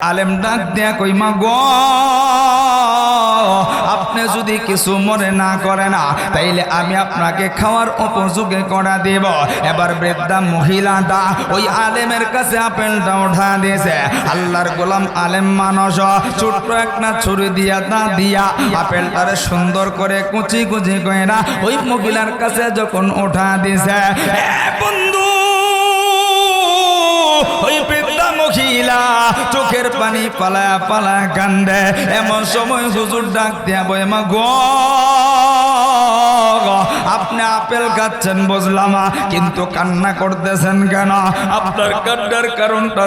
আলেম ডাক দেয়া কইমা গ, আপনি যদি কিছু মনে না করে না তাইলে আমি আপনাকে খাওয়ার উপযোগে করা দেব। এবার বৃদ্ধা মহিলাটা ওই আলেমের কাছে আপেলটা উঠা দিয়েছে। আল্লাহর গোলাম আলেম মানুষ, ছোট্ট একটা ছুরি দিয়া তা দিয়া আপেলটারে সুন্দর করে কুচি কুচি কইরা ওই মহিলার কাছে যখন উঠা দিয়েছে বন্ধু মহিলা চোখের পানি পালা পালা কান্দে। এমন সময় হুজুর ডাক দিয়া বই মা গো, আপনি আপেল খাচ্ছেন বুঝলাম কিন্তু কান্না করতেছেন কেন? আপনার কান্নার কারণটা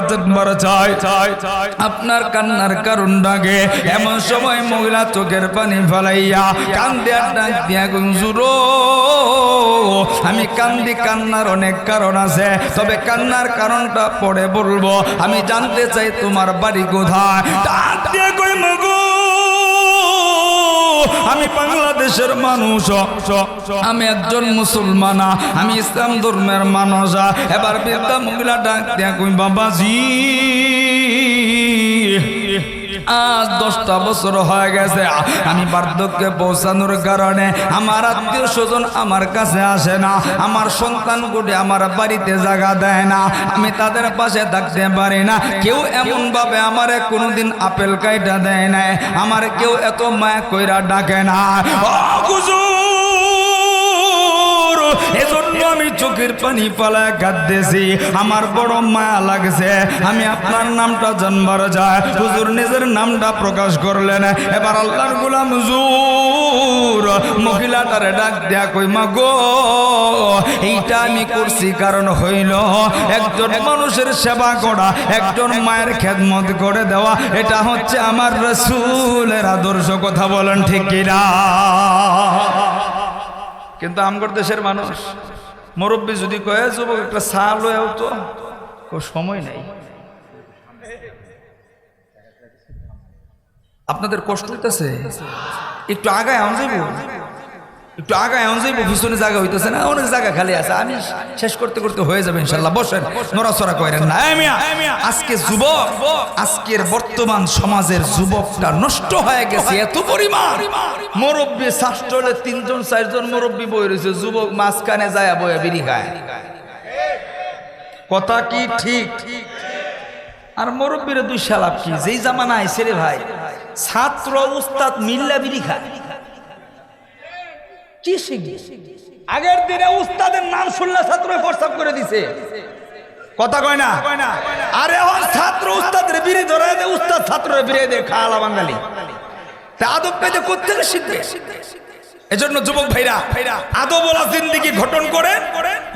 চাই চাই চাই। আপনার কান্নার কারণটাকে এমন সময় মহিলা চোখের পানি ফেলাইয়া কান্দে আর ডাক দিয়া গুঞ্জুরো আমি কান্দি কান্নার অনেক কারণ আছে, তবে কান্নার কারণটা পরে বলব। আমি জানতে চাই তোমার বাড়ি কোথায়? আমি বাংলাদেশের মানুষ আমি একজন মুসলমান, আমি ইসলাম ধর্মের মানুষ। এবার বৃদ্ধা মহিলা ডাক দিয়া কই, বাবাজি আজ দশটা বছর হয়ে গেছে। আমি বার্ধক্যে পৌঁছানোর কারণে আমার আত্মীয় স্বজন আমার কাছে আসে না। আমার সন্তানগুলি আমার বাড়িতে জায়গা দেয় না। আমি তাদের পাশে থাকতে পারি না। কেউ এমন ভাবে আমারে কোনোদিন আপেল কাইটা দেয় না আমার কেউ এত মায়া কইরা ডাকে না। আমি চোখের পানি পালা কাঁদতেছি। আমার বড় মায়া লাগছে। আমি আপনার নামটা জানবার যায় হুজুর নিজের নামটা প্রকাশ করলেন। এবার আল্লাহর গোলাম হুজুর মহিলাটারে ডাক দেয়া কই মা গো, এইটা আমি করছি কারণ হইল একজন মানুষের সেবা করা, একজন মায়ের খেদমত করে দেওয়া। এটা হচ্ছে আমার রসুলের আদর্শ কথা বলেন ঠিক কিনা? কিন্তু আমগর দেশের মানুষ মুরব্বী যদি কয়ে যুবক, একটা চা লয়াও তো। সময় নাই। আপনাদের কষ্ট হইতেছে? একটু আগায় আমি একটু আগায় আম যাইব পিছনে জায়গা হইতেছে না অনেক জায়গা খালি আছে, আমি শেষ করতে করতে হয়ে যাবে ইনশাল্লাহ বসেন, নড়াচড়া করেন না। আজকে যুবক, আজকের বর্তমান সমাজের যুবকটা নষ্ট হয়ে গেছে এত পরিমাণ। মুরব্বী শাস্ত্রলে তিনজন, চারজন মুরব্বী বই রয়েছে, যুবক মাঝখানে যায় বয়ে বিড়ি খায়। কথা কি ঠিক? আর মুরব্বীরা দুই সালাপ কি? যেই জামানা আইছে রে ভাই, ছাত্র, উস্তাদ মিল্লা বিড়ি খায়। আগের দিনে উস্তাদের নাম শুনলে ছাত্র প্রস্তাব করে দিছে। কথা কয় না? আরে এখন ছাত্র উস্তাদের বিড়ি ধরে দে, উস্তাদ ছাত্রের বিড়ি দে, খালা বাঙালি। তা আদব পেতে করতে শিখবে? এজন্য যুবক ভাইরা আদবলা জিন্দিগি গঠন করে,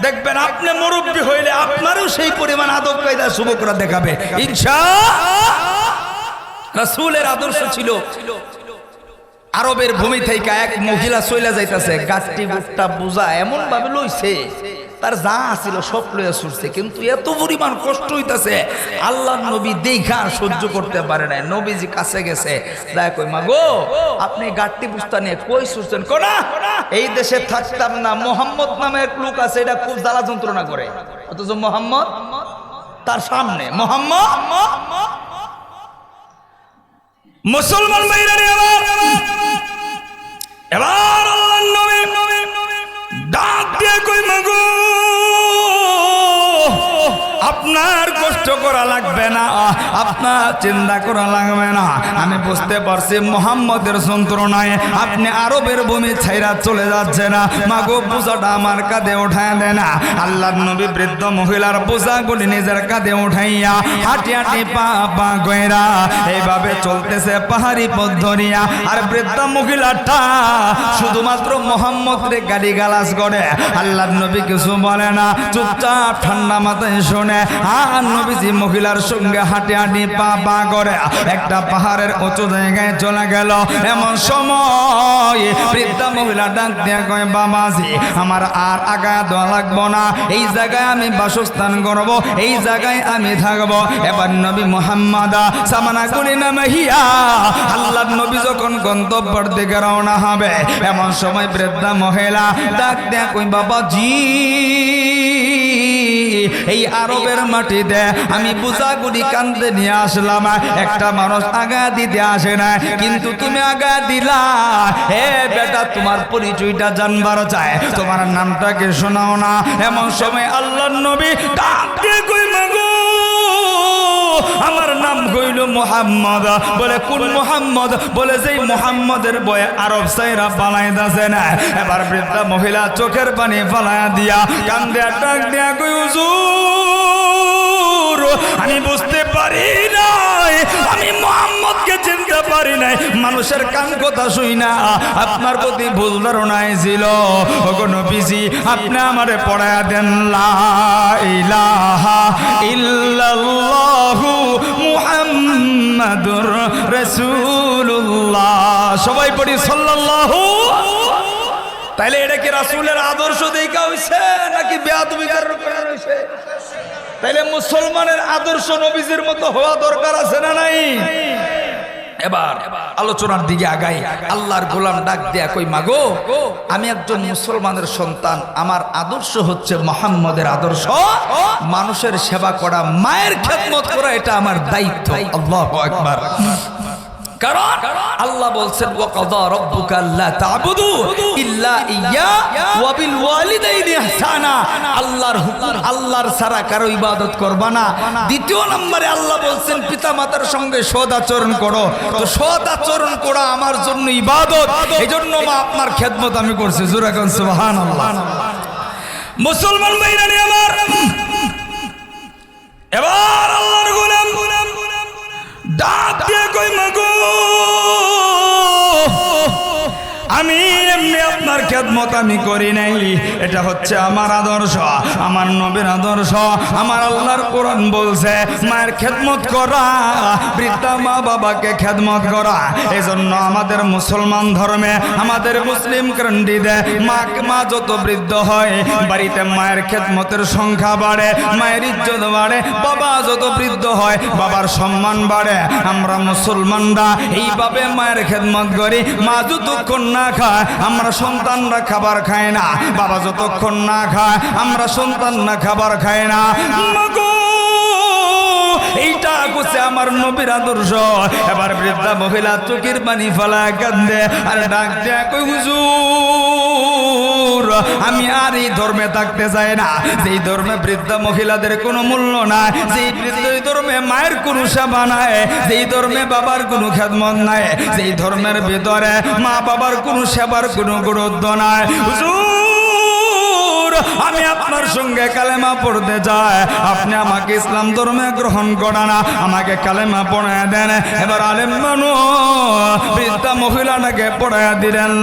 দেখবেন আপনি মুরব্বী হইলে আপনারও সেই পরিমাণ আদব কায়দা যুবকরা দেখাবে। ইনশা রাসূলের আদর্শ ছিল আরবের ভূমি থেকে এক মহিলা চইলা যাইতাছে, গাছটি বুটটা বোঝা এমন ভাবে লইছে। তার যা ছিল সব লইয়া ছুটছে, কিন্তু এত পরিমাণ কষ্ট হইতাছে, আল্লাহ নবী দেখা সহ্য করতে পারে না নবীজি কাছে গেছে দেখ কই মা গো আপনি গাট্টি বুস্তা নিয়ে কই ছুটছেন? কোনা এই দেশে থাকতাম না, মোহাম্মদ নামে এক লোক আছে, এটা খুব জ্বালা যন্ত্রণা করে। অথচ মোহাম্মদ তার সামনে, মোহাম্মদ, মুসলমান এবার ডাক দিয়ে কই মাগো? আপনার কষ্ট করা লাগবে না। আপনার চিন্তা করা লাগবে না। আমি বুঝতে পারছি মোহাম্মদের যন্ত্রণায় আপনি আরবের ভূমি ছাইরা চলে যাচ্ছে না মাগো বোঝাটা আমার কাঁধে উঠায় দেয় না আল্লাহর নবী বৃদ্ধ মহিলার বোঝাগুলি নিজের কাঁধে উঠাইয়া হাঁটি হাঁটি পা পা গয়রা এইভাবে চলতেছে পাহাড়ি পথ ধরিয়া। আর বৃদ্ধ মহিলাটা শুধুমাত্র মোহাম্মদ রে গালি গালাজ করে। আল্লাহর নবী কিছু বলে না, চুপচাপ ঠান্ডা মাথায় শোনে। নবীজি মহিলার সঙ্গে হাঁটি হাঁটি পা পা করে একটা পাহাড়ের উঁচু জায়গায় চলে গেল। এমন সময় বৃদ্ধা মহিলা ডাক দিয়ে বাবাজি, আমার আর আগা দেওয়া লাগবো না। এই জায়গায় আমি বাসস্থান করব, এই জায়গায় আমি থাকব। এবার নবী মোহাম্মদ সামানা গুলি নামে হিয়া আল্লাহ নবী যখন গন্তব্যের দিকে রওনা হবে, এমন সময় বৃদ্ধা মহিলা ডাক দেয়া কই বাবা জি এই আরবের মাটিতে আমি বুঝাগুড়ি কান্দে নিয়ে আসলাম। একটা মানুষ আগা দিতে আসে না। কিন্তু তুমি আগা দিলা হে বেটা, তোমার পরিচয়টা জানবার চায় তোমার নামটাকে শোনাও না। এমন সময় আল্লাহ নবী ডাক কই মাগো নাম কইল মোহাম্মদ। বলে, কোন মোহাম্মদ? বলে, যেই মোহাম্মদের বয়ে আরব সাইরা পালাই দাসে না। এবার বৃদ্ধা মহিলা চোখের পানি ফালায়া দিয়া কান্দে, ডাক দিয়া কই, হুজুর, আমি বুঝতে পারি নাই। আমি মোহাম্মদকে চিনতে পারি নাই। মানুষের কান কথা শুই না। আপনার প্রতি ভুল ধারণায় ছিল। কোনো বিজি আপনি আমারে পড়ায়া দেন, লা ইলাহা ইল্লাল্লাহু মুহাম্মাদুর রাসূলুল্লাহ। সবাই পড়ি সাল্লাল্লাহু। তাইলে এটা কি রাসূলের আদর্শ দেখা হইছে নাকি বেয়াদবি করার করা হইছে? তাহলে মুসলমানের আদর্শ নবীজির মতো হওয়া দরকার আছে না নাই? এবার আলোচনার দিকে আগাই। আল্লাহর গোলাম ডাক দেয়া কই, মাগো, আমি একজন মুসলমানের সন্তান, আমার আদর্শ হচ্ছে মোহাম্মদের আদর্শ। মানুষের সেবা করা, মায়ের খেদমত করা, এটা আমার দায়িত্ব। আল্লাহ একবার কারণ আল্লাহ বলছেন, ওয়াকাদা রাব্বুকা আল্লা তা'বুদু ইল্লা ওয়া বিল ওয়ালিদাইনি ইহসানা। আল্লাহর হুকুম, আল্লাহর ছাড়া কারও ইবাদত করবা না। দ্বিতীয় নম্বরে আল্লাহ বলছেন, পিতামাতার সঙ্গে সৎ আচরণ করো। তো সৎ আচরণ করা আমার জন্য ইবাদত। এজন্য মা আপনার খেদমত আমি করছি। জোরে কোন, সুবহানাল্লাহ। মুসলমান আমার, এবার আল্লাহর গোলাম ডাক দিয়ে কই মাগো? আমি এমনি আপনার খেদমত আমি করি নাই। এটা হচ্ছে আমার আদর্শ, আমার নবীর আদর্শ, আমার আল্লাহর কোরআন বলছে, মায়ের খেদমত করা, বৃদ্ধা মা বাবাকে খেদমত করা, এজন্য আমাদের মুসলমান ধর্মে, আমাদের মুসলিম ক্রান্তিতে মা মা যত বৃদ্ধ হয়, বাড়িতে মায়ের খেদমতের সংখ্যা বাড়ে, মায়ের ইজ্জত বাড়ে, বাবা যত বৃদ্ধ হয়, বাবার সম্মান বাড়ে। আমরা মুসলমানরা এইভাবে মায়ের খেদমত করি, মা যতক্ষণ খায়, আমরা সন্তানরা খাবার খায় না। বাবা যতক্ষণ না খায়, আমরা সন্তানরা খাবার খায় না। এইটা করছে আমার নবীর আদর্শ। এবার বৃদ্ধা মহিলা চোখের পানি ফেলা কান্দে, আর ডাক কই হুজুর? আমি আর এই ধর্মে থাকতে চাই না। যেই ধর্মে বৃদ্ধ মহিলাদের কোনো মূল্য নাই, যেই বৃদ্ধ ধর্মে মায়ের কোনো সেবা নাই, যেই ধর্মে বাবার কোনো খেদমত নাই, যেই ধর্মের ভিতরে মা বাবার কোনো সেবার কোনো গুরুত্ব নাই। আমি আপনার সঙ্গে কালেমা পড়তে চাই। আপনি আমাকে ইসলাম ধর্মে গ্রহণ করান আমাকে কালেমা পড়ায় দেন। এবার আলেম মানু বৃদ্ধা মহিলাটাকে পড়ায় দিলেন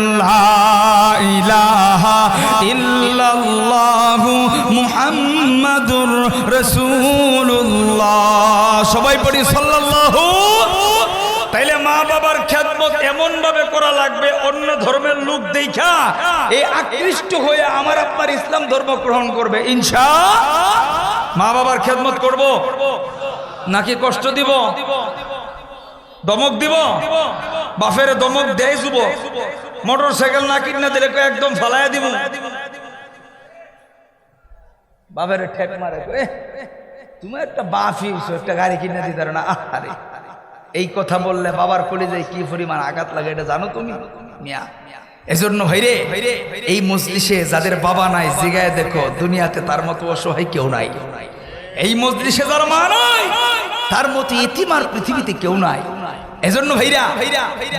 সবাই পড়ি, সাল্লাল্লাহু তাইলে মা বাবার খেদমত এমন ভাবে করা লাগবে অন্য ধর্মের লোক দেখা এই আকৃষ্ট হয়ে আমার আপনার ইসলাম ধর্ম গ্রহণ করবে ইনশা মা বাবার খেদমত করব নাকি কষ্ট দিব দমক দিব বাফের দমক দেয় যুব মোটর সাইকেল না কিনে দিলে একদম ফালাইয়া দিব বাপের ঠেক মারে তুমি একটা বাফি একটা গাড়ি কিনে দিতে না আরে এই কথা বললে বাবার কলিজায় কি পরিমাণ আঘাত লাগে এটা জানো তুমি? মিয়া। এজন্য ভাইরে, এই মজলিসে যাদের বাবা নাই, জিগায় দেখো, দুনিয়াতে তার মতো অসহায় কেউ নাই। এই মজলিসে যার মা নাই, তার মতো ইতিমার পৃথিবীতে কেউ নাই। এজন্য ভাইরা,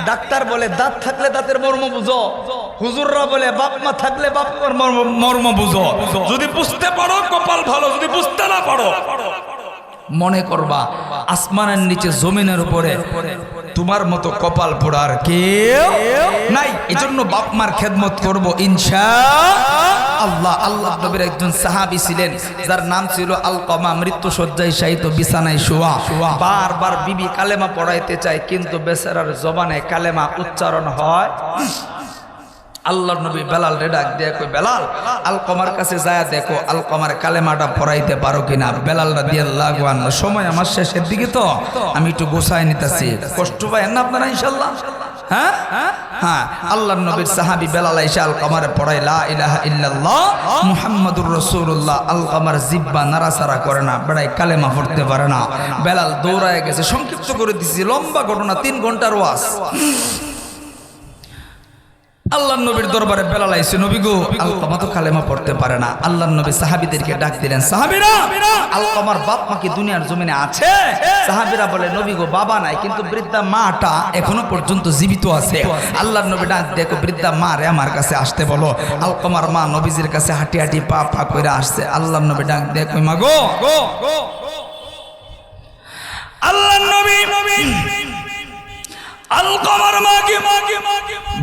ডাক্তার বলে, দাঁত থাকলে দাঁতের মর্ম বুঝো। হুজুররা বলে, বাপ মা থাকলে বাপ মার মর্ম- মর্ম বুঝো। যদি বুঝতে পারো, কপাল ভালো, যদি বুঝতে না পারো মনে করবা, আসমানের নিচে, জমিনের উপরে তোমার মতো কপাল পোড়ার কেউ নাই। এজন্য বাপ মার খেদমত করব, ইনশা আল্লাহ। আল্লাহ নবীর একজন সাহাবী ছিলেন, যার নাম ছিল আলকমা মৃত্যু সজ্জায় শায়িত বিছানায় শোয়া। বারবার বিবি কালেমা পড়াইতে চায়, কিন্তু বেচারার জবানে কালেমা উচ্চারণ হয়। আল্লাহর নবী বেলাল রে ডাক দিয়ে কই বেলাল, আলকমার কাছে যায় দেখো, আলকমার কালেমাটা পড়াইতে পারো কিনা? বেলালটা দিয়ে লাগওয়ান সময় আমার শেষের দিকে তো, আমি একটু গোসাই নিতেছি। কষ্ট পাই না আপনারা ইনশাল্লাহ হ্যাঁ? হ্যাঁ আল্লাহ নবীর সাহাবি বেলাল আইসা আল কামারে পড়াই লা ইলাহা ইল্লাল্লাহ, মুহাম্মাদুর রাসূলুল্লাহ। আল কামার জিব্বা নাড়াচাড়া করে না বেড়াই কালেমা পড়তে পারে না। বেলাল দৌড়ায় গেছে, সংক্ষিপ্ত করে দিছি, লম্বা ঘটনা, তিন ঘণ্টার ওয়াজ। আল্লাহ নবীর দরবারে বেলাল আইসে নবী গো আলকামা তো কালেমা পড়তে পারে না। আল্লাহ নবী সাহাবীদেরকে ডাক দিলেন, সাহাবীরা, আলকামার বাপ মা কি দুনিয়ার জমিনে আছে? সাহাবীরা বলে, নবী গো, বাবা নাই, কিন্তু বৃদ্ধা মাটা এখনও পর্যন্ত জীবিত আছে। আল্লাহ নবী ডাক দেখো বৃদ্ধা মা রে, আমার কাছে আসতে বলো। আলকামার মা নবীজির কাছে হাঁটি হাঁটি পা পা করে আসছে। আল্লাহ নবী ডাক দেখো মা গো, আল্লাহ নবী নবী আলকামার মাকে মাকে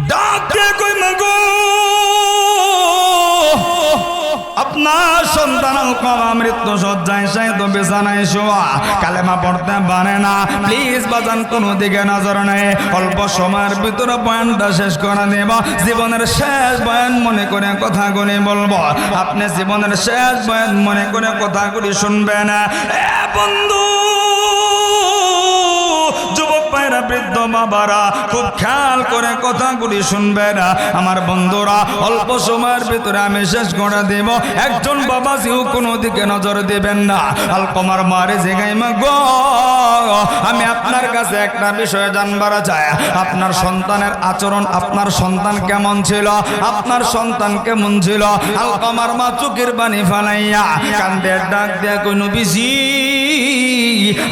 ডাক দে কই মাগো? পড়তে না। বাজান, কোন অল্প শেষ জীবনের শেষ বয়ান মনে করে কথাগুলি বলব। আপনি জীবনের শেষ বয়ান মনে করে কথাগুলি শুনবেন। বন্ধু ভাইরা বৃদ্ধ বাবারা খুব খেয়াল করে কথাগুলি শুনবে না। আমার বন্ধুরা, অল্প সময়ের ভিতরে আমি শেষ করে দেব। একজন বাবা জিও কোনো দিকে নজর দেবেন না। আলকমার মারে জেগাই গো, আমি আপনার কাছে একটা বিষয়ে জানবার চাই। আপনার সন্তানের আচরণ, আপনার সন্তান কেমন ছিল? আপনার সন্তান কেমন ছিল? আলকমার মা চুকির বাণী ফালাইয়া কান্দের ডাক দেয়া কোনো বিজি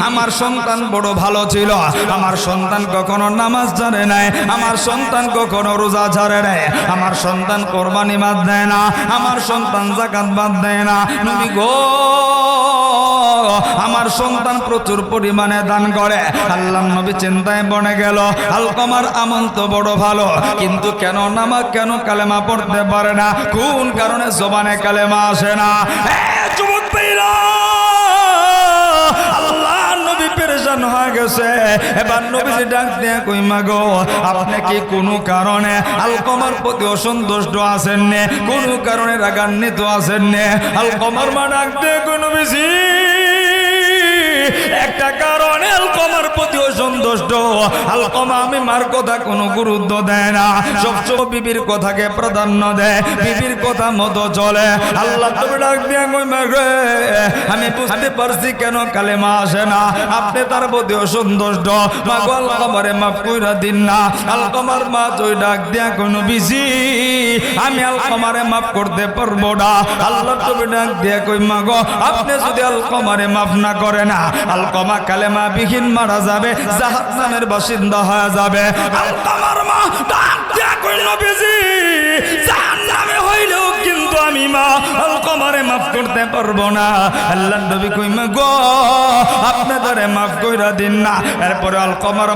আমার সন্তান বড় ভালো ছিল। আমার সন্তান কখনো নামাজ জানে নাই, আমার সন্তান কখনো রোজা ছাড়ে নাই, আমার সন্তান কোরবানি বাদ দেয় না, আমার সন্তান জাকাত বাদ দেয় না। গো, আমার সন্তান প্রচুর পরিমাণে দান করে। আল্লাহ নবী চিন্তায় বনে গেল আলকমার আমল তো বড় ভালো, কিন্তু কেন নামাজ কেন কালেমা পড়তে পারে না? কোন কারণে জবানে কালেমা আসে না? যুবক নবী পেরেশান হয়ে গেছে এবার নবীজি ডাক দিয়ে কই, মাগো, আপনি কি কোনো কারণে আলকমার প্রতি অসন্তুষ্ট আছেন নে? কোনো কারণে রাগান্বিত আছেন নে? আলকমার মা ডাক দিয়ে কই, নবীজি, একটা কারণে আলকমার প্রতি অসন্তুষ্ট প্রাধান্য দেয়। বিবির কথা মতো চলে। আল্লাহ আমি বুঝতে পারছি কেন আসে না। আপনি তার দিন না। আলকমার মা তুই ডাক দিয়া কোনো বিজি আমি আলকমারে মাফ করতে পারব না। আল্লাহ তুমি ডাক দিয়া কই আপনি যদি আলকমারে মাফ না করে না আলকমা কালেমা বিহীন মারা যাবে। জাহান্নামের বাসিন্দা হয়ে যাবে। তোমার মা ডাক দিয়া কই বিজি আমি মা মাফ করতে পারব না। আল্লাহ নবী গো আপনাদের মাফ কইরা দিন না। এরপরে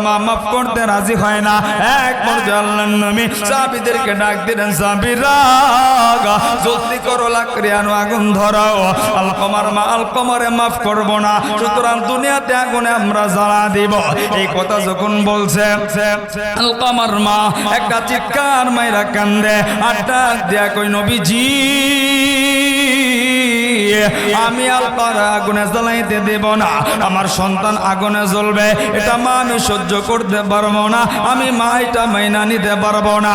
মা মাফ করতে রাজি হয় না। এক পর্যায়ে আল্লাহ নবী ডাক দিলেন জলদি করো লাকড়ি, আনো আগুন ধরাও। আলকমার মা আলকমারে মাফ করব না। সুতরাং দুনিয়াতে আগুনে আমরা জ্বালা দিব। এই কথা যখন বলছে আলকমার মা একটা চিৎকার মাইরা কান্দে, আর ডাক দেয়া কই নবীজি আমি আলকার আগুনে জ্বালাইতে দেব না। আমার সন্তান আগুনে জ্বলবে, এটা মা আমি সহ্য করতে পারব না। আমি মা এটা মাইনা নিতে পারব না।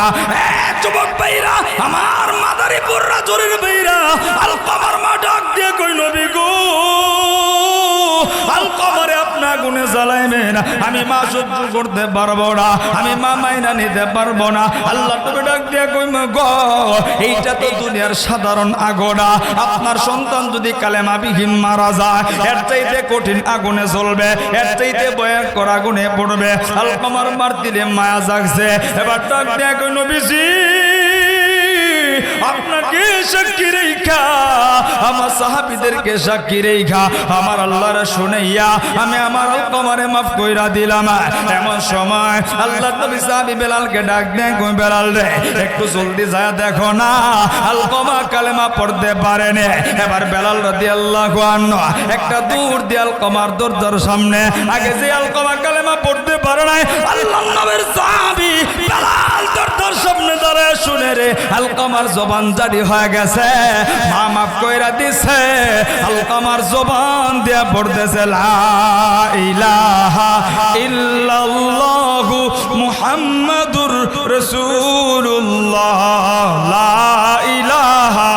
যুবক ভাইরা, আমার মাদারি পুররা জোরের ভাইরা, আলকামার মা ডাক দিয়ে কই নবী গো? আলকামারে আপনা গুনে জ্বালাইবেন আমি মা সহ্য করতে পারব না। আমি মা মাইনা নিতে পারব না। আল্লাহ তুমি ডাক দিয়ে এইটা তো দুনিয়ার সাধারণ আগোনা। আপনার সন্তান যদি কালেমা মারা যায়, এর চাইতে কঠিন আগুনে জ্বলবে, এর চাইতে ভয়ঙ্কর আগুনে পড়বে। আলকামার মার দিলে মায়া জাগছে। এবার ডাক দিয়ে কই নবীজি আপনাকে সাক্ষী আমার সাহাবিদেরকে সাক্ষী রেখা, আমার শুনাইয়া আমি আমার মাফ কইরা দিলাম। এমন সময় আল্লাহ সাহাবি বেলালকে ডাক কই বেলাল রে, একটু জলদি যায় দেখো না আলকমা কালেমা পড়তে পারেনি এবার বেলাল একটা দূর দিয়ে আলকমার দরজার সামনে, আগে যে আলকমা কালেমা পড়তে পারে নাই আল্লাহ নবীর সাহাবী বেলাল দরজার সামনে দাঁড়ায় শুনে রে আলকমার জবান জারি হয়ে গেছে। মা মাফ কইরা দিছে আমার জবান দিয়া পড়তেছে ইলাহা ইল্লাল্লাহু মুহাম্মাদুর রাসূলুল্লাহ, লা ইলাহা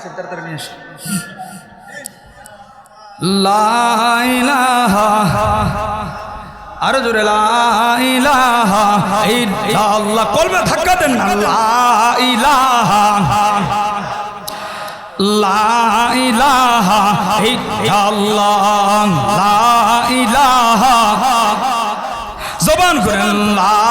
আসেন তাড়াতাড়ি নিয়ে ইলাহা আরও জোরে ইল্লাল্লাহ কলবে ধাক্কা দেন না জবান করেন লা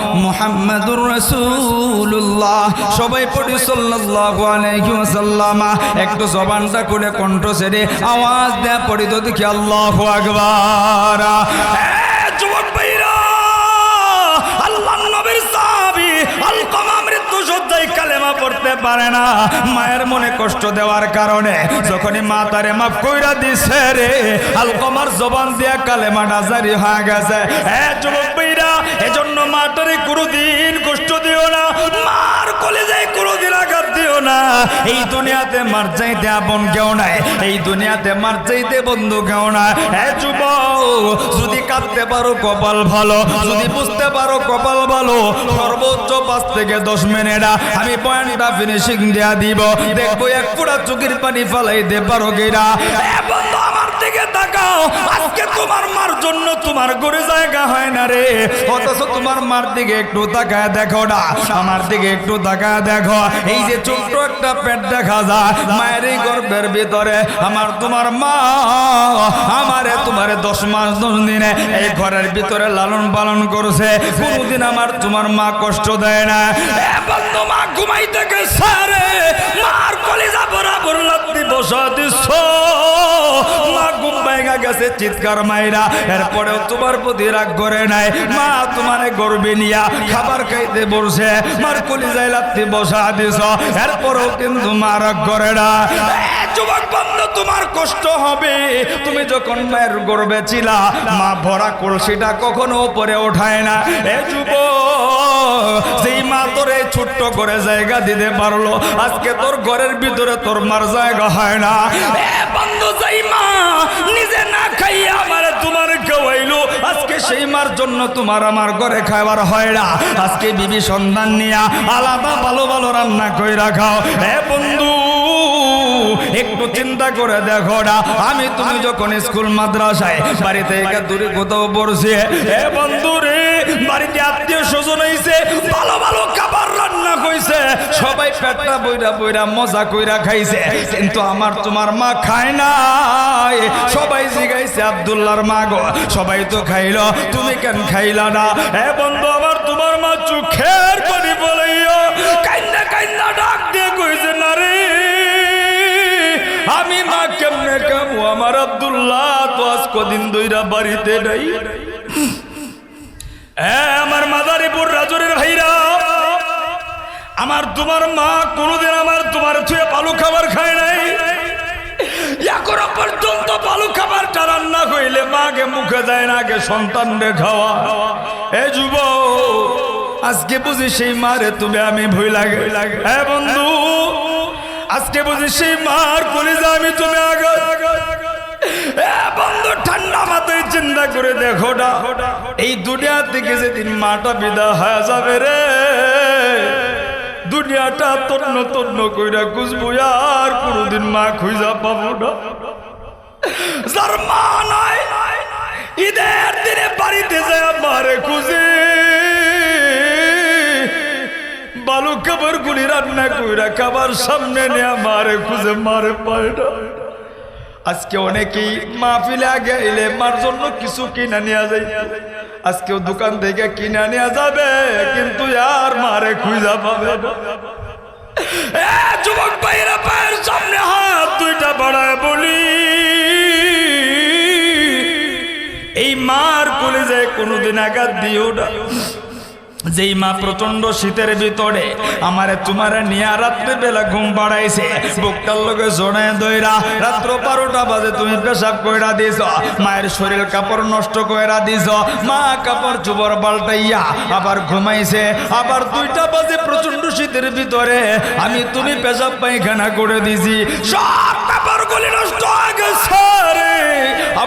মুহাম্মাদুর রাসূলুল্লাহ। সবাই পড়ি, সাল্লাল্লাহু আলাইহি ওয়াসাল্লামা। একটু জবানটা করে কণ্ঠ ছেড়ে আওয়াজ দেয়া পড়ি তো দেখি আল্লাহু আকবার। পারে না। মায়ের মনে কষ্ট দেওয়ার কারণে যখনই মা তারে মাফ কইরা দিছে রে, আলকমার জবান দিয়া কালেমাটা জারি হয়ে গেছে। এ যুবক এজন্য এজন্য মাটারে কোনোদিন কষ্ট দিও না। না। এই দুনিয়াতে মার চাইতে আপন কেউ নাই। এই দুনিয়াতে মার চাইতে বন্ধু কেউ না। এ যুব যদি কাঁদতে পারো কপাল ভালো, যদি বুঝতে পারো কপাল ভালো, সর্বোচ্চ পাঁচ থেকে দশ মিনিট, আমি পয়েন্টটা ফিনিশিং দেয়া দিব। দেখব এক কুড়া চুকির পানি ফালাইতে পারো কিনা। দিকে তাকাও, আজকে তোমার মার জন্য তোমার ঘরে জায়গা হয় না রে। অথচ তোমার মার দিকে একটু তাকায় দেখো না, আমার দিকে একটু তাকায় দেখো। এই যে ছোট্ট একটা পেট দেখা যায়, মায়ের এই গর্ভের ভিতরে আমার তোমার মা, আমারে তোমারে দশ মাস দশ দিনে এই ঘরের ভিতরে লালন পালন করছে। কোনদিন আমার তোমার মা কষ্ট দেয় না। বন্ধু, মা ঘুমাইতে গেছে রে। মার কলিজা বরাবর লাগতে বসা ভাঙা গেছে চিৎকার মাইরা। এরপরেও তোমার প্রতি রাগ করে নাই। মা, তোমারে গর্বে নিয়া খাবার খাইতে বসে মার কলিজায় লাত্তি বসা দিছ। এরপরেও কিন্তু মা রাগ করে না। যুবক বন্ধু তোমার কষ্ট হবে। তুমি যখন মায়ের গর্বে ছিলা, মা ভরা কলসিটা কখনো উপরে ওঠায় না। এ যুবক, যেই মা তোরে ছোট্ট করে জায়গা দিতে পারল, আজকে তোর ঘরের ভিতরে তোর মার জায়গা হয় না। বন্ধু, যেই মা নিজে না খাইয়া আমার তোমার খাওয়াইলো, আজকে সেই মার জন্য তোমার আমার ঘরে খাবার হয় না। আজকে বিবি সন্ধান নিয়া আলাদা ভালো ভালো রান্না করে রাখাও এ বন্ধু একটু চিন্তা করে দেখো না আমি তুমি যখন স্কুল, মাদ্রাসায়, বাড়িতে একা দূরে কোথাও পড়ছি, এ বন্ধু রে, বাড়িতে আত্মীয় স্বজন হইছে ভালো ভালো খাবার রান্না কইছে, সবাই পেটটা বইরা বইরা মজা কইরা খাইছে, কিন্তু আমার তোমার মা খায় নাই। সবাই জিগাইছে, আব্দুল্লাহর মা গো, সবাই তো খাইলো, তুমি কেন খাইলা না? এ বন্ধু, আমার তোমার মা চোখের পানি বলাইয়া কান্না কান্না ডাক দিয়ে কইছে, না রে আমি মা কেমনে কামু? আমার আব্দুল্লাহ তো আজ কদিন দইরা বাড়িতে নাই। এ, আমার মাদারীপুর রাজুরের ভাইরা, আমার তোমার মা কোনোদিন আমার তোমার থুয়ে পালু খাবার খায় নাই। কইলে মুখে দেয় না যুব, আজকে বুঝি সেই মারে তুমি আমি ভুই লাগে এ বন্ধু আজকে বুঝি সেই মার কলিজা আমি তুমি আগে। বন্ধু, ঠান্ডা মাথায় চিন্তা করে দেখো এই দুনিয়া থেকে যেদিন মাটা বিদা হয়ে যাবে রে, দুনিয়াটা তন্ন তন্ন কইরা খুঁজবো আর কোনোদিন মা খুঁজা পাবো না। যার মা নাই, ঈদের দিনে বাড়িতে যায় মারে খুঁজে। বালু খাবার গুলি রান্না কইরা খাবার সামনে নিয়ে মারে খুঁজে মারে পায় না। আজকে অনেকেই মাহফিলে আগে এলে মার জন্য কিছু কিনা নেওয়া যায়। আজকেও দোকান থেকে কিনা নেওয়া যাবে, কিন্তু আর মারে খুঁজা পাবে যুবক ভাইরা, পায়ের সামনে হাত দুইটা বাড়ায় বলি, এই মার কোলে কোনোদিন আঘাত দিও না। যেই মা প্রচণ্ড শীতের ভিতরে আমারে তোমারে নিয়া রাত্রে বেলা ঘুম পাড়াইছে, বুকটার লোকে জড়ায় দইরা রাত্র বারোটা বাজে তুমি পেশাব কইরা দিছ মায়ের শরীর কাপড় নষ্ট কইরা দিছ মা কাপড় চুবর পাল্টাইয়া আবার ঘুমাইছে, আবার দুইটা বাজে প্রচণ্ড শীতের ভিতরে আমি তুমি পেশাব পায়খানা করে দিছি সব কাপড় গুলি নষ্ট হয়ে।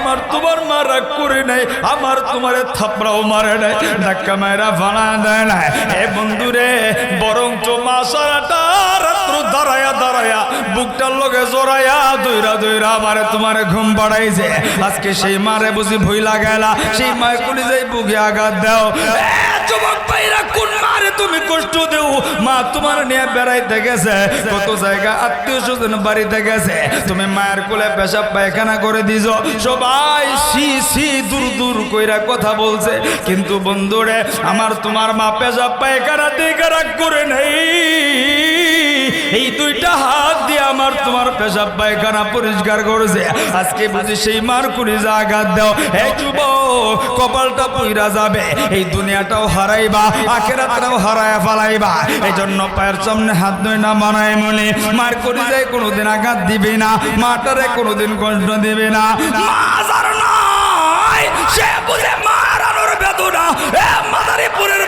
আমার তোমার মা রাগ করে নেয় আমার তোমার থাপড়াও মারে নেয় ধাক্কা মায়েরা ফানা দেয় না এ বন্ধুরে বরং মা সারাটা দাঁড়ায়া দাঁড়ায়া, বুকটার লগে জড়াইয়া দইরা দইরা আমারে তোমারে ঘুম পাড়াইছে। আজকে সেই মারে বুঝি ভুই লাগাইলা, সেই মায়ের যাই বুকে আঘাত দাও। তুমি দেও? মায়ের কোলে পায়খানা করে দিছ। সবাই কইরা কথা বলছে। কিন্তু বন্ধুরে, আমার তোমার মা পেশাব পায়খানা দিকে রাগ করে নেই। এই দুইটা হাত দিয়ে আমার তোমার পেশাব পায়খানা পরিষ্কার করেছে। আজকে বুঝি সেই মার কুড়ি আঘাত দাও। এই যুব কপালটা পুইরা যাবে। এই দুনিয়াটাও হারাইবা, আখেরাতটাও হারায় ফালাইবা। এই জন্য পায়ের সামনে হাত ধুই না বানায় মনে। মার করে যায় কোনোদিন আঘাত দিবে না, মাটারে কোনোদিন কষ্ট দিবে না। সে বুঝে মারানোর বেদনা। এ মাদারীপুরের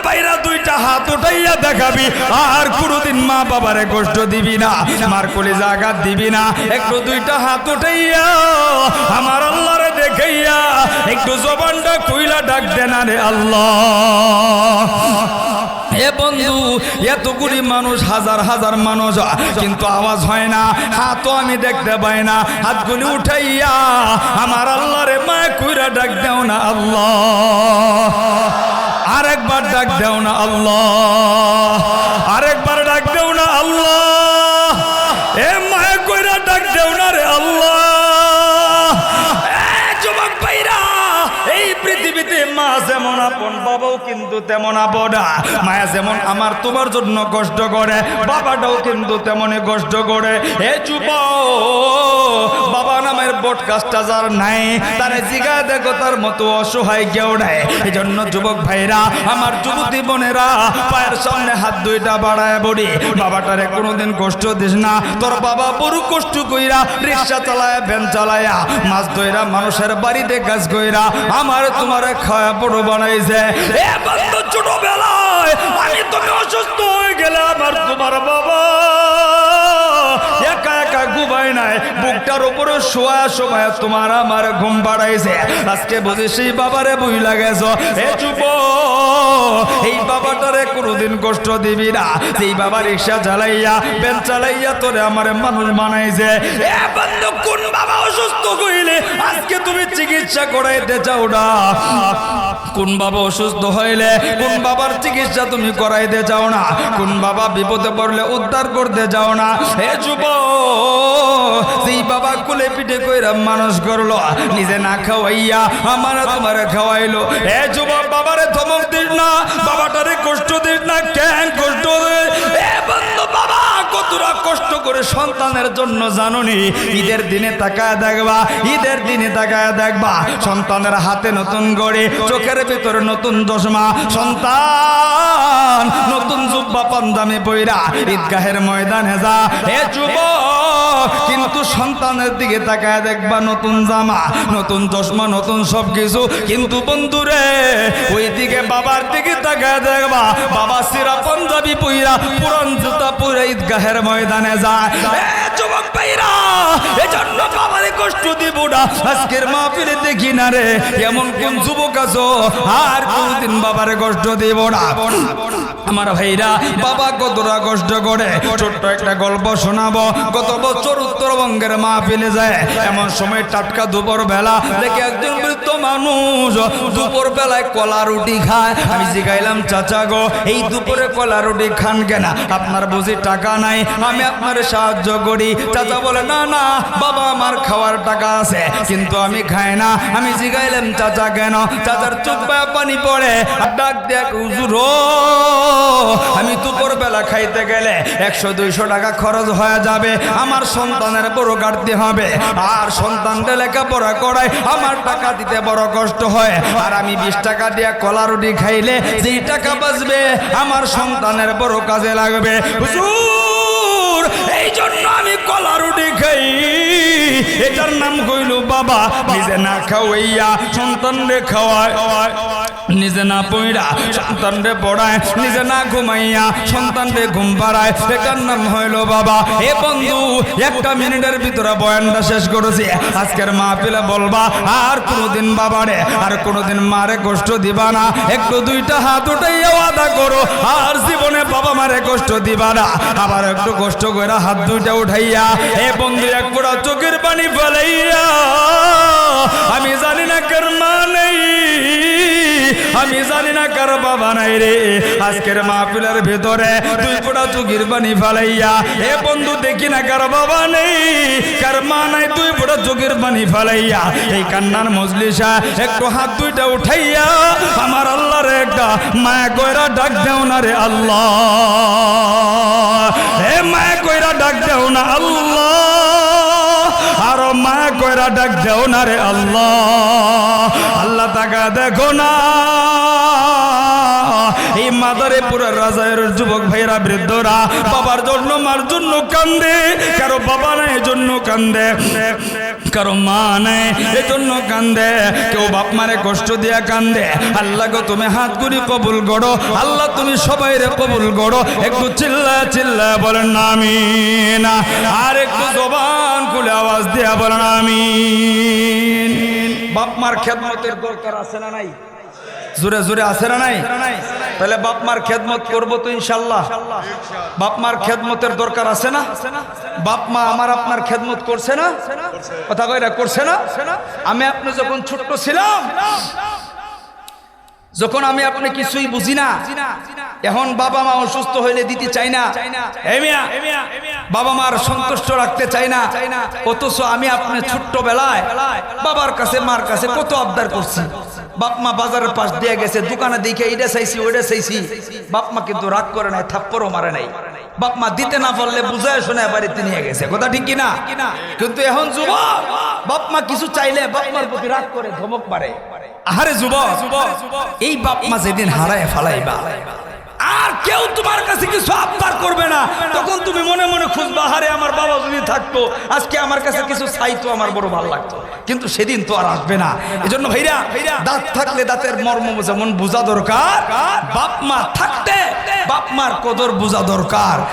দুইটা হাত উঠাইয়া দেখাবি, আর কোনোদিন মা বাবারে কষ্ট দিবি না, মার কোলে জাগাত দিবি না। একটু দুইটা হাত উঠাইয়া আমার আল্লাহরে দেখাইয়া, একটু জবানটা কইলা ডাক দেন রে আল্লাহ। এ বন্ধু, এতগুলি মানুষ, হাজার হাজার মানুষ, কিন্তু আওয়াজ হয় না, হাতও আমি দেখতে পাই না, হাতগুলি উঠাইয়া আমার আল্লাহরে মা কুইরা ডাক দেও না আল্লাহ। আরেকবার ডাক দেও না আল্লাহ। আরেকবার ডাক দেও না আল্লাহ। এ মায়ে কইরা ডাক দেও না রে আল্লাহ। যুবক ভাইরা, এই পৃথিবীতে মা যেমন আপন, বাবাও কিন্তু তেমন আপনা। মায়া যেমন আমার তোমার জন্য কষ্ট করে, বাবাটাও কিন্তু তেমনই কষ্ট করে। এ নামের বট কাজটা যার নাই, তারে জিগা দেখো তার মতো অসহায় কেউ নাই। এই জন্য যুবক ভাইরা, আমার যুবতী বোনেরা, পায়ের সামনে হাত দুইটা বাড়ায় বড়ি বাবাটারে কোনোদিন কষ্ট দিস না, তোর বাবা বড় কষ্ট কইরা রিক্সা চালায়, ভ্যান চালায়া, মাছ ধইরা মানুষের বাড়িতে কাজ কইরা আমার তোমার খাওয়া বড় বানাইছে। এ বন্ধু ছোটবেলায় আমি তুমি অসুস্থ হয়ে গেলে আমার তোমার বাবা একা একা ঘুমায় নাই। বুকটার উপরে শোয়া সময় তোমার আমার ঘুম বাড়াইছে। আজকে বুঝি সেই বাবারে বই লাগাইছ এ চুপ এই বাবাটারে কোনোদিন কষ্ট দিবি না। সেই বাবা রিক্সা চালাইয়া বেন চালাইয়া তোরে আমার মানুষ বানাইছে। এ বন্ধু, কোন বাবা অসুস্থ কইলে আজকে তুমি চিকিৎসা করাইতে চাও না? কোন বাবা অসুস্থ হইলে, কোন বাবার চিকিৎসা তুমি করাইতে চাও না? কোন বাবা বিপদে পড়লে উদ্ধার করতে যাও না? হে যুব সেই বাবা কুলে পিঠে কইরা মানুষ করল, নিজে না খাওয়াইয়া আমার তোমার খাওয়াইলো। এ যুব বাবারে ধমক দিস না, বাবাটারে কষ্ট দিস না, কেন কষ্ট দে? কতটা কষ্ট করে সন্তানের জন্য জানুনি, ঈদের দিনে তাকায় দেখবা, ঈদের দিনে তাকায় দেখবা, সন্তানের হাতে নতুন গড়ে, চোখের ভিতরে নতুন চশমা, সন্তান নতুন জুব্বা পাঞ্জামি বইরা ঈদগাহের ময়দানে যা। হে যুব কিন্তু সন্তানের দিকে তাকায় দেখবা নতুন জামা, নতুন চশমা, নতুন সব কিছু কিন্তু বন্ধুরে ওই দিকে বাবার দিকে তাকায় দেখবা, বাবা সিরা পাঞ্জাবি পুইরা পুরান জুতা পুরা ঈদগাহের ময়দানে যায়। যুবক উত্তরবঙ্গের মা ফেলে যায়, এমন সময় টাটকা দুপুর বেলা দেখে একজন বৃদ্ধ মানুষ দুপুর বেলায় কলা রুটি খায়। আমি জিগাইলাম, চাচা গো, এই দুপুরে কলা রুটি খান কেনা? আপনার বুঝি টাকা নাই। আমি আপনার সাহায্য করি। চাচা বলে, না না, বাবা আমার খাওয়ার টাকা আছে, কিন্তু আমি খাই না। আমি জিগাইলাম, চাচা কেন? চাচার চোখ পানি পড়ে ডাক দেখ হুজুর আমি দুপুর বেলা খাইতে গেলে একশো, দুইশো টাকা খরচ হয়ে যাবে। আমার সন্তানের বড় কাটতে হবে। আর সন্তানটা লেখাপড়া করায় আমার টাকা দিতে বড় কষ্ট হয়। আর আমি বিশ টাকা দিয়ে কলা রুটি খাইলে যেই টাকা বাঁচবে, আমার সন্তানের বড় কাজে লাগবে। হুজুর এটার নাম কইল বাবা। নিজে না খাওয়াইয়া সন্তান রে খাওয়ায়। নিজে না পইরা সন্তান রে পড়ায়, নিজে না ঘুমাইয়া সন্তান রে ঘুম পাড়ায়। এটার নাম হইল বাবা। এ বন্ধু, একটা মিনিটের ভিতরে বয়ানটা শেষ করেছি। আজকের মা মাহফিলে বলবা, আর কোনোদিন বাবারে, আর কোনোদিন মারে কষ্ট দিবা না। একটু দুইটা হাত উঠাইয়া ওয়াদা করো, আর জীবনে বাবা মারে কষ্ট দিবা না। আবার একটু কষ্ট করে হাত দুইটা উঠাইয়া, এ বন্ধু, এক চোখের পানি ফেলাইয়া, আমি জানি না কার মা আমি জানি না কার বাবা নাই রে। আজকের মাহফিলের ভেতরে দুই ফোঁটা চোখের পানি ফেলাইয়া, এ বন্ধু দেখি না কার বাবা নেই। কার মা নাই, দুই ফোঁটা চোখের পানি ফেলাইয়া। এই কান্নার মজলিসা একটু হাত দুইটা উঠাইয়া, আমার আল্লাহর একটা মায়া কইরা ডাক দেও না রে আল্লাহ। হে মায়া কইরা ডাক দেও না আল্লাহ। আরও মা কয়রা ডাক দেও না রে আল্লাহ। আল্লাহ তাকা দেখো না। এই মাদারে পুরা রাজায়ের যুবক ভাইরা, বৃদ্ধরা, বাবার জন্য, মার জন্য কান্দে, কারও বাবা নাই জন্য কান্দে। কারও মা নাই, এজন্য কান্দে। কেউ বাপ মারে কষ্ট দিয়া কান্দে। আল্লাহ গো, তুমি হাত গুড়ি কবুল গড়ো আল্লাহ, তুমি সবাই রে কবুল গড়ো একটু চিল্লা চিল্লা বলেন না আর একটু জবান খুলে আওয়াজ দিয়া বলেন আমি বাপ মার খেদমতের দরকার আছে না নাই? জোরে জোরে আছে না নাই? তাহলে বাপ মার খেদমত করব তো ইনশাল্লাহ। বাপ মার খেদমতের দরকার আছে না? বাপ মা আমার আপনার খেদমত করছে না? কথা কইরা করছে না? আমি আপনি যখন ছোট্ট ছিলাম, যখন আমি আপনি কিছুই বুঝি না, এখন বাবা মা অসুস্থ হইলে দিতে চাই না। বাবা মার সন্তুষ্ট রাখতে চাই না। অথচ আমি আপনি ছোট্ট বেলায় বাবার কাছে, মার কাছে কত আবদার করছি। বাপ মা বাজারের পাশ দিয়ে গেছে, দোকানে দেখে এটা চাইছি ওইটা চাইছি। বাপমা কিন্তু রাগ করে নাই থাপ্পরও মারে নাই। বাপমা দিতে না পারলে বুঝায় শুনে বাড়িতে নিয়ে গেছে, কথা ঠিক কিনা? কিন্তু এখন যুবক বাপমা কিছু চাইলে বাপমার প্রতি রাগ করে ধমক মারে। আহারে যুবক, এই বাপমা যেদিন হারায় ফালাইবা আর কেউ তোমার কাছে কিছু আবদার করবে না। তখন তুমি মনে মনে খুঁজবা হারে আমার বাবা যদি থাকতো, আজকে আমার কাছে কিছু চাইতো আমার বড় ভালো লাগতো। কিন্তু সেদিন তো আর আসবে না। এই এজন্য ভাইরা, দাঁত থাকলে দাঁতের মর্ম যেমন বোঝা দরকার, বাপ মা থাকতে বাপ মার কদর বোঝা দরকার।